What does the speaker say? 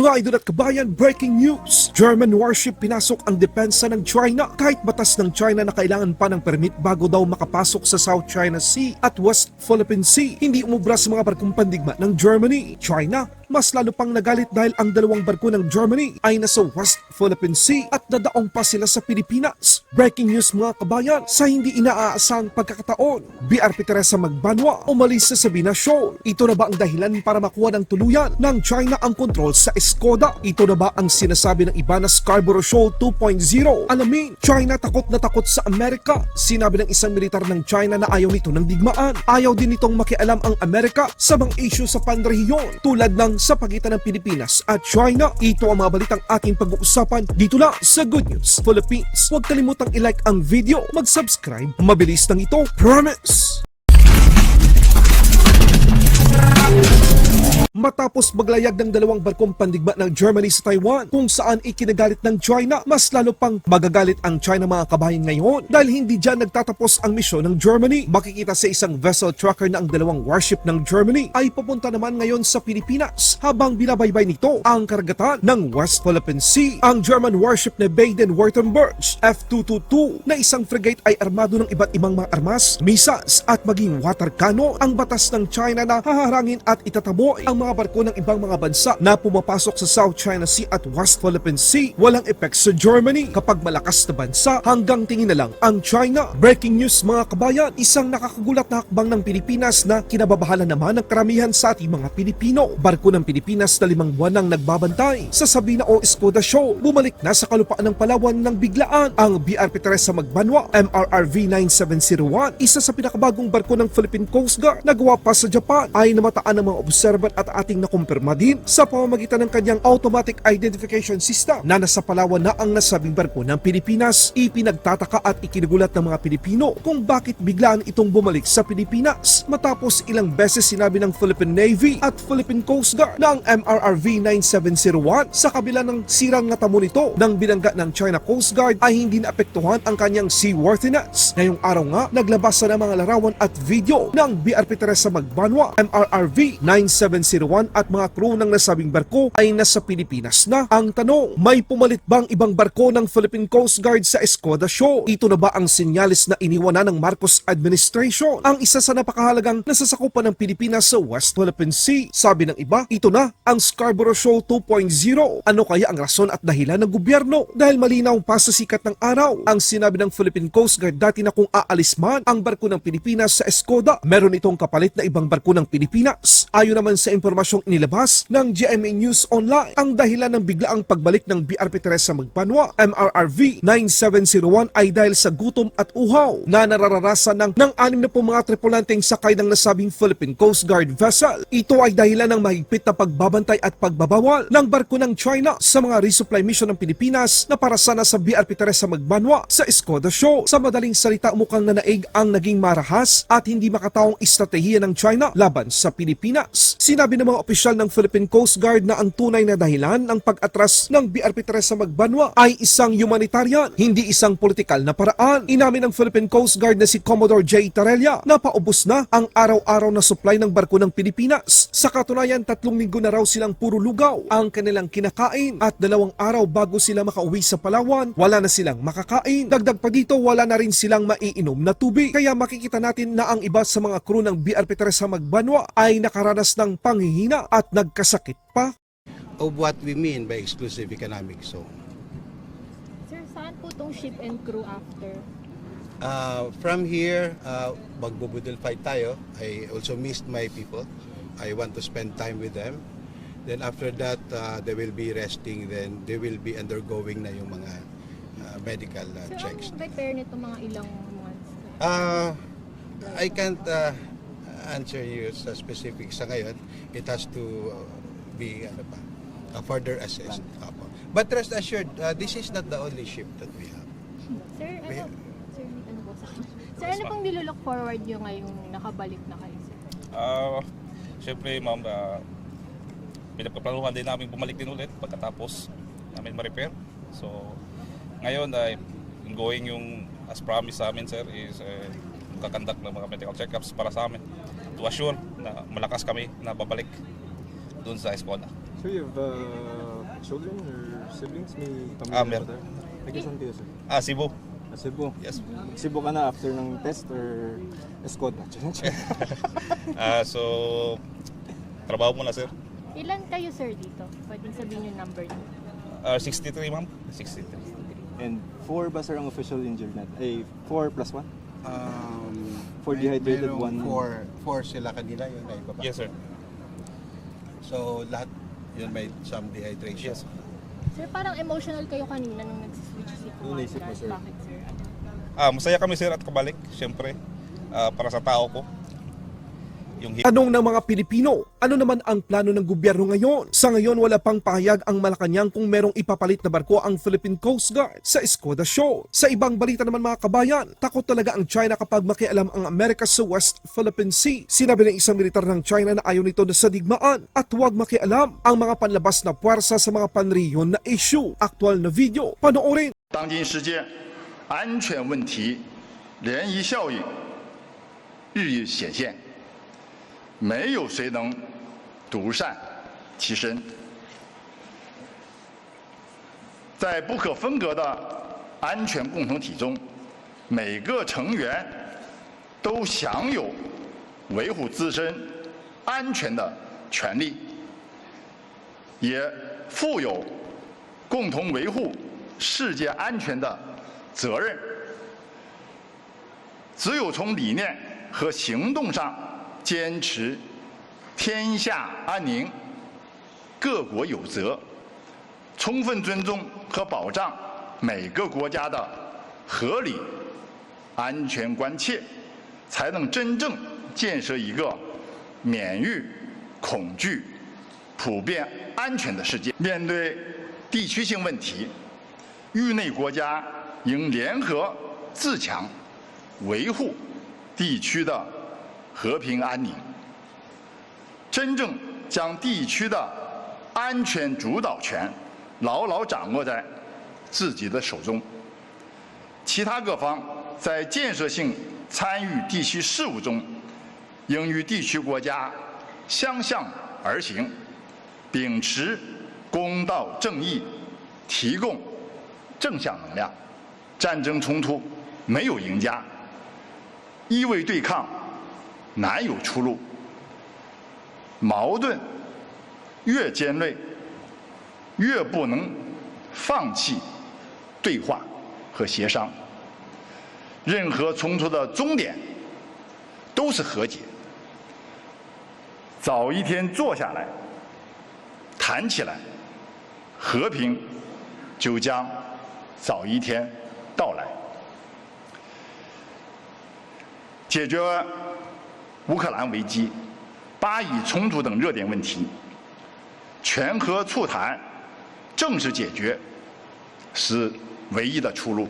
Mga idol at kabayan, breaking news! German warship pinasok ang depensa ng China kahit batas ng China na kailangan pa ng permit bago daw makapasok sa South China Sea at West Philippine Sea. Hindi umubra sa mga barkong pandigma ng Germany. China, mas lalo pang nagalit dahil ang dalawang barko ng Germany ay nasa West Philippine Sea at dadaong pa sila sa Pilipinas. Breaking news mga kabayan, sa hindi inaaasang pagkakataon, BRP Teresa Magbanwa umalis sa Sabina Shoal. Ito na ba ang dahilan para makuha ng tuluyan ng China ang kontrol sa Escoda? Ito na ba ang sinasabi ng iba na Scarborough Shoal 2.0? Alamin, China takot na takot sa Amerika. Sinabi ng isang militar ng China na ayaw nito ng digmaan. Ayaw din nitong makialam ang Amerika sa mga issue sa panrehiyon tulad ng sa pagitan ng Pilipinas at China. Ito ang mga balitang ating pag-uusapan dito lang sa Good News Philippines. Huwag kalimutang i-like ang video, mag-subscribe. Mabilis lang ito, promise! Matapos maglayag ng dalawang barkong pandigma ng Germany sa Taiwan kung saan ikinagalit ng China, mas lalo pang magagalit ang China mga kabayan ngayon dahil hindi dyan nagtatapos ang misyon ng Germany. Makikita sa isang vessel tracker na ang dalawang warship ng Germany ay papunta naman ngayon sa Pilipinas habang binabaybay nito ang karagatan ng West Philippine Sea. Ang German warship na Baden-Württemberg F-222 na isang frigate ay armado ng iba't ibang mga armas, missiles at maging water cannon. Ang batas ng China na haharangin at itataboy ang mga barko ng ibang mga bansa na pumapasok sa South China Sea at West Philippine Sea walang epek sa Germany kapag malakas na bansa hanggang tingin na lang ang China. Breaking news mga kabayan, isang nakakagulat na hakbang ng Pilipinas na kinababahala naman ng karamihan sa ating mga Pilipino. Barko ng Pilipinas na limang buwan nang nagbabantay sa Sabina o Escoda Show. Bumalik na sa kalupaan ng Palawan ng biglaan ang BRP Teresa Magbanwa MRRV 9701, isa sa pinakabagong barko ng Philippine Coast Guard na gawa pa sa Japan ay namataan ng mga observer at ating nakumpirma din sa pamamagitan ng kanyang automatic identification system na nasa Palawan na ang nasabing barko ng Pilipinas. Ipinagtataka at ikinagulat ng mga Pilipino kung bakit biglaan itong bumalik sa Pilipinas matapos ilang beses sinabi ng Philippine Navy at Philippine Coast Guard na ang MRRV 9701 sa kabila ng sirang natamo nito ng binangga ng China Coast Guard ay hindi naapektuhan ang kanyang seaworthiness. Ngayong araw nga, naglabas na ng mga larawan at video ng BRP Teresa Magbanwa MRRV 9701 at mga crew ng nasabing barko ay nasa Pilipinas na. Ang tanong, may pumalit bang ibang barko ng Philippine Coast Guard sa Escoda Show? Ito na ba ang sinyalis na iniwanan ng Marcos administration? Ang isa sa napakahalagang nasasakupan ng Pilipinas sa West Philippine Sea. Sabi ng iba, ito na ang Scarborough Show 2.0. Ano kaya ang rason at dahilan ng gobyerno? Dahil malinaw pa sa sikat ng araw. Ang sinabi ng Philippine Coast Guard dati na kung aalis man ang barko ng Pilipinas sa Escoda, meron itong kapalit na ibang barko ng Pilipinas. Ayon naman sa impormasyong inilabas ng GMA News Online, ang dahilan ng biglaang pagbalik ng BRP Teresa Magbanwa MRRV 9701 ay dahil sa gutom at uhaw na nararanasan ng, ng anim na po mga tripulanteng sakay ng nasabing Philippine Coast Guard vessel. Ito ay dahilan ng mahigpit na pagbabantay at pagbabawal ng barko ng China sa mga resupply mission ng Pilipinas na para sana sa BRP Teresa Magbanwa sa Escoda Show. Sa madaling salita mukhang nanaig ang naging marahas at hindi makataong estratehiya ng China laban sa Pilipinas. Sinabi ng mga opisyal ng Philippine Coast Guard na ang tunay na dahilan ng pag-atras ng BRP Teresa Magbanwa ay isang humanitarian, hindi isang politikal na paraan. Inamin ng Philippine Coast Guard na si Commodore J. Tarella na paubos na ang araw-araw na supply ng barko ng Pilipinas. Sa katunayan, tatlong linggo na raw silang puro lugaw ang kanilang kinakain at dalawang araw bago sila makauwi sa Palawan, wala na silang makakain. Dagdag pa dito, wala na rin silang maiinom na tubig. Kaya makikita natin na ang iba sa mga crew ng BRP Teresa Magbanwa ay nakaranas ng panghihina at nagkasakit pa. of what we mean by exclusive economic zone. Sir, saan po tong ship and crew after? Uh, from here, uh, magbubudol fight tayo. I also missed my people. I want to spend time with them. Then after that, uh, they will be resting. Then they will be undergoing na yung mga uh, medical uh, Sir, checks. ang repair nito mga ilang months? Uh, I can't uh, answer you sa specific sa ngayon. It has to uh, be ano pa, uh, further assessed. Apo. But rest assured, uh, this is not the only ship that we have. Sir, ano, sir, tanong po sa akin. Sir, ano pong nilulook forward nyo ngayong nakabalik na kayo, sir? Ah, Siyempre, ma'am, uh, pinagpaplanuhan din namin bumalik din ulit pagkatapos namin ma-repair. So, ngayon ay going yung as promised sa amin, sir, is uh, kakandak ng mga medical checkups para sa amin to assure na malakas kami na babalik doon sa Escoda. So you've uh, children or siblings? May pamilya Ah, meron. Taga saan kayo, sir? Ah, Cebu. Ah, Cebu. Yes. Cebu ka na after ng test or escort na? Ah, so, trabaho muna sir. Ilan kayo sir dito? Pwedeng sabihin yung number niyo. Ah, 63 ma'am. 63. And 4 ba sir ang official injured natin? Ay, 4 plus 1? Um, For may- dehydrated one. Four, four sila kanila, yun ay baba. Yes sir. So lahat, yun may some dehydration. Yes. Sir, parang emotional kayo kanina nung nagsiswitch si Commander. sir? Bakit sir? Ano? Ah, masaya kami sir at kabalik, syempre. Ah, para sa tao ko Yung hit Tanong ng mga Pilipino, ano naman ang plano ng gobyerno ngayon? Sa ngayon wala pang pahayag ang Malacanang kung merong ipapalit na barko ang Philippine Coast Guard sa Escoda Show. Sa ibang balita naman mga kabayan, takot talaga ang China kapag makialam ang Amerika sa West Philippine Sea. Sinabi ng isang militar ng China na ayaw nito na sa digmaan at huwag makialam ang mga panlabas na puwersa sa mga panriyon na issue. Aktual na video, panoorin. 当今世界安全问题涟漪效应日益显现， 没有谁能独善其身。在不可分割的安全共同体中，每个成员都享有维护自身安全的权利，也负有共同维护世界安全的责任。只有从理念和行动上坚持天下安宁、各国有责，充分尊重和保障每个国家的合理安全关切，才能真正建设一个免于恐惧、普遍安全的世界。面对地区性问题，域内国家应联合自强，维护地区的和平安宁，真正将地区的安全主导权牢牢掌握在自己的手中。其他各方在建设性参与地区事务中，应与地区国家相向而行，秉持公道正义，提供正向能量。战争冲突没有赢家，一味对抗难有出路。矛盾越尖锐，越不能放弃对话和协商。任何冲突的终点都是和解。早一天坐下来，谈起来，和平就将早一天到来。解决乌克兰危机、巴以冲突等热点问题，全和促谈正式解决是唯一的出路。